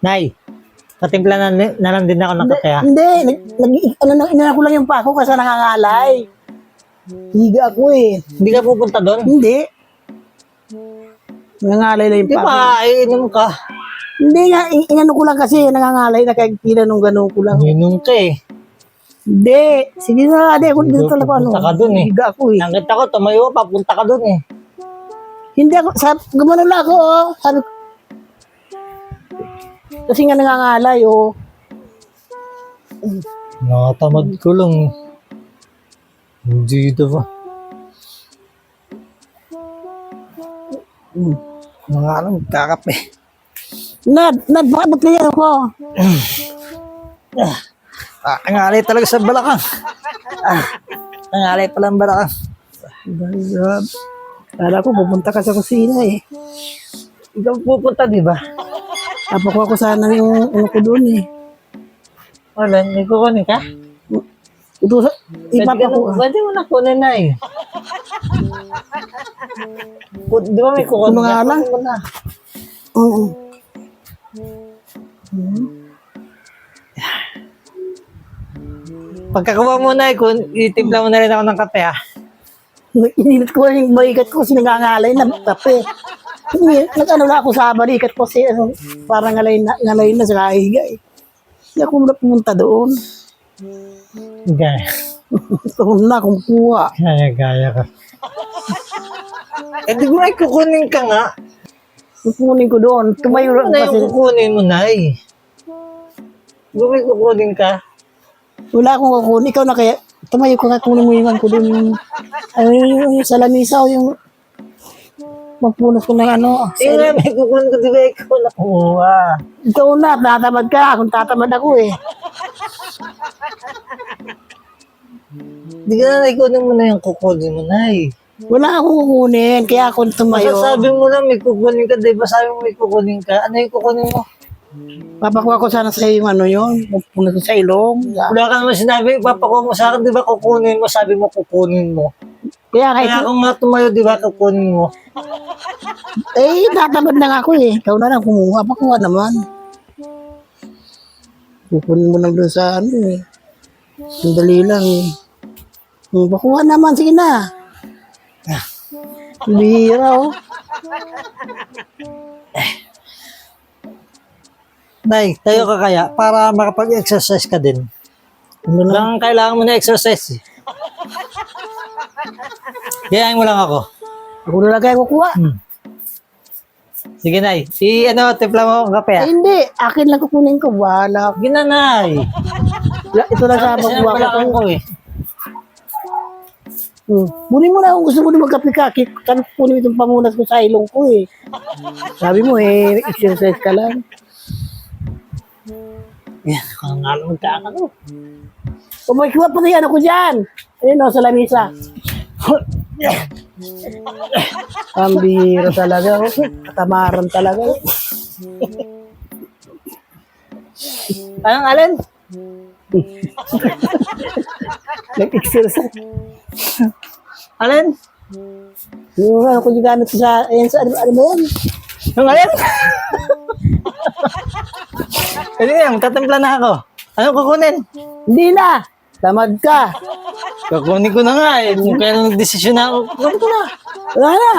Nay, patimpla na, na lang din ako ng kape ha. Hindi, nag, nag, ano, nang inana ko lang yung pako kasi nangangalay. Higa ako eh. Hindi ka pupunta doon? Hindi. Nangangalay lang yung Di pako. ba, iinom ka. Hindi nga, in- inano ko lang kasi nangangalay na kahit tinanong gano'n ko lang. Iinom ka eh. Hindi. Sige na, hindi ako dito talaga ano. Pupunta ka dun eh. Higa ako eh. Nakita ko, tumayo ka, papunta ka doon eh. Hindi ako, sab, gumano lang ako oh. Sabi kasi nga nangangalay oh. Nakatamad ko lang. eh. Hindi ito ba? Mga ano, kakape. Nad, Nad, bakit ba't ganyan ako? Ah, nangalay talaga sa balakang. Ah, nangalay pala ang balakang. Grabe. Kala ko pupunta ka sa kusina eh. Ikaw pupunta, di ba? Napakuha ko sana yung ano ko doon eh. Wala, may kukunin ka? Ito sa, Pwede, ka na, ipapakuha. pwede mo na kunin na eh. Di ba may kukunin ka? lang? Kunin mo na. Oo. Pagkakuha mo na eh, itimpla mo na rin ako ng kape ah. Inilit ko yung balikat ko kasi nangangalay na kape. Nag-ano na ako sa balikat ko kasi ano, parang ngalay na, ngalay na sa kahiga eh. Hindi ako muna pumunta doon. Gaya. Ito na, kumukuha. Gaya, gaya ka. eh di ba may kukunin ka nga? Kukunin ko doon. Tumayo Ano lang na kasi. yung kukunin mo na eh? Di ba may kukunin ka? Wala akong kukunin. Ikaw na kaya. Tumayo ko nga kunin mo yung ko. Yung, ano yung, yung sa lamisa o yung magpunas ko ng ano. Eh nga, may kukunin ko, di ba ikaw nakuha? Ikaw na, tatamad ka. Kung tatamad ako eh. Di ka na ikunin mo na yung kukunin mo na eh. Wala akong kukunin. Kaya ako tumayo. Masasabi mo lang may kukunin ka, di ba sabi mo may kukunin ka? Ano yung kukunin mo? Papakuha ko sana sa yung ano yun. Ko sa ilong. Wala ka naman sinabi, papakuha mo sa akin, di ba kukunin mo? Sabi mo kukunin mo. Kaya kahit, Kaya kung nga tumayo, di ba kukunin mo? eh, tatamad na nga ako eh. Ikaw na lang kumuha. Pakuha naman. Kukunin mo lang doon sa ano eh. Sandali lang eh. Hmm, Pakuha naman. Sige na. Ah, Bihira oh. Nay, tayo ka kaya para makapag-exercise ka din. Ano? Lang kailangan mo na exercise. eh. Gayahin mo lang ako. Ako na lang kaya kukuha. Sige, Nay. I, ano, timpla mo ang kape, Eh, ah. hindi. Akin lang kukunin ko. Wala. Sige na, Nay. Ito lang sa Kasi ko. nabalaan ko, eh. Hmm. Kunin mo na kung gusto mo na magkape ka. Kit- Kan kunin mo itong pamunas ko sa ilong ko eh. Sabi mo eh, exercise ka lang. Yan, mo ka. Kung may kuha pa ano ko dyan. Ayun o, sa lamisa. Ang bihira talaga. oh. Katamaran talaga. oh. Anong alin? Nag-exercise. Alin? Yung ano ko gamit ko sa, ayan sa, ano, ano ba yan? Yung alin? Pwede yan, tatimpla na ako. Ano kukunin? Hindi na. Tamad ka. Kukunin ko na nga eh. Kaya nang desisyon na ako, kukunin ko na. Wala na.